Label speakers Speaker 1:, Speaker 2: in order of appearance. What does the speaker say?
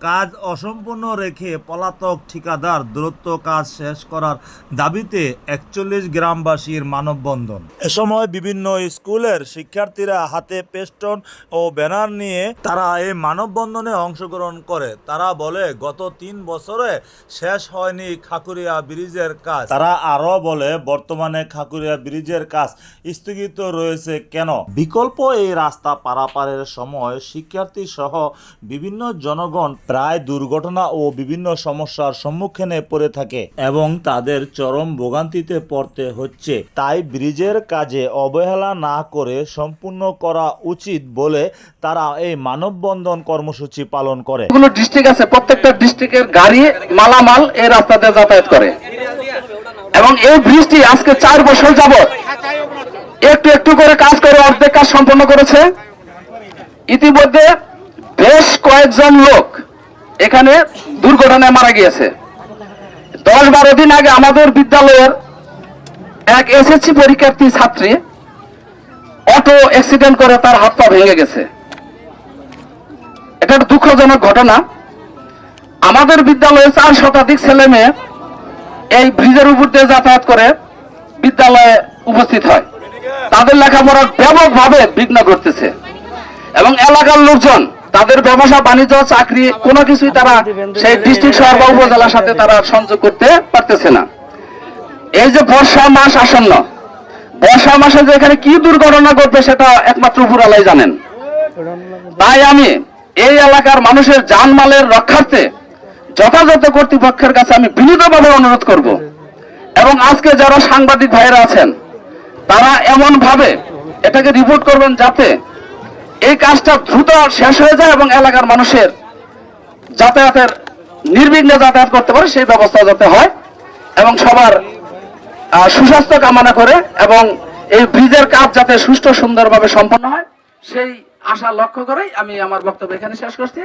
Speaker 1: কাজ অসম্পূর্ণ রেখে পলাতক ঠিকাদার দূরত্ব কাজ শেষ করার দাবিতে একচল্লিশ গ্রামবাসীর মানববন্ধন। এ সময় বিভিন্ন স্কুলের শিক্ষার্থীরা হাতে পেস্টন ও ব্যানার নিয়ে তারা এই মানববন্ধনে অংশগ্রহণ করে। তারা বলে, গত তিন বছরে শেষ হয়নি খাকুরিয়া ব্রিজের কাজ। তারা আরও বলে, বর্তমানে খাকুরিয়া ব্রিজের কাজ স্থগিত রয়েছে কেন? বিকল্প এই রাস্তা পারাপারের সময় শিক্ষার্থী সহ বিভিন্ন জনগণ প্রায় দুর্ঘটনা ও বিভিন্ন সমস্যার সম্মুখীনে পড়ে থাকে এবং তাদের চরম ভোগান্তিতে পড়তে হচ্ছে। তাই ব্রিজের কাজে অবহেলা না করে সম্পূর্ণ করা উচিত বলে তারা এই মানববন্ধন কর্মসূচি পালন করে।
Speaker 2: ডিস্ট্রিক্ট আছে, প্রত্যেকটা ডিস্ট্রিক্টের গাড়ি মালামাল এই দিয়ে যাতায়াত করে। এবং এই ব্রিজটি আজকে চার বছর যাবত একটু একটু করে কাজ করে, অর্ধেক কাজ সম্পন্ন করেছে। ইতিমধ্যে বেশ কয়েকজন লোক এখানে দুর্ঘটনায় মারা গিয়েছে। দশ বারো দিন আগে আমাদের বিদ্যালয়ের এক এসএসসি পরীক্ষার্থী ছাত্রী অটো অ্যাক্সিডেন্ট করে তার হাত পা ভেঙে গেছে। এটা একটা দুঃখজনক ঘটনা। আমাদের বিদ্যালয়ে চার শতাধিক ছেলে মেয়ে এই ব্রিজের উপর দিয়ে যাতায়াত করে বিদ্যালয়ে উপস্থিত হয়। তাদের লেখাপড়ার ব্যাপকভাবে বিঘ্ন ঘটতেছে এবং এলাকার লোকজন তাদের ব্যবসা, বাণিজ্য, চাকরি, কোনো কিছুই তারা সেই ডিস্ট্রিক্ট শহর বা উপজেলার সাথে তারা সংযোগ করতে পারতেছে না। এই যে বর্ষা মাস আসন্ন, বর্ষা মাসে যে এখানে কি দুর্ঘটনা ঘটবে সেটা একমাত্র উপরালাই জানেন। তাই আমি এই এলাকার মানুষের জানমালের রক্ষার্থে যথাযথ কর্তৃপক্ষের কাছে আমি বিনীতভাবে অনুরোধ করব। এবং আজকে যারা সাংবাদিক ভাইরা আছেন, তারা এমন ভাবে এটাকে রিপোর্ট করবেন যাতে এই কাজটা দ্রুত শেষ হয়ে যায় এবং এলাকার মানুষের যাতায়াতের নির্বিঘ্নে যাতায়াত করতে পারে, সেই ব্যবস্থা যাতে হয় এবং সবার সুস্বাস্থ্য কামনা করে এবং এই ব্রিজের কাজ যাতে সুষ্ঠু সুন্দরভাবে সম্পন্ন হয়, সেই আশা লক্ষ্য করেই আমি আমার বক্তব্য এখানে শেষ করছি।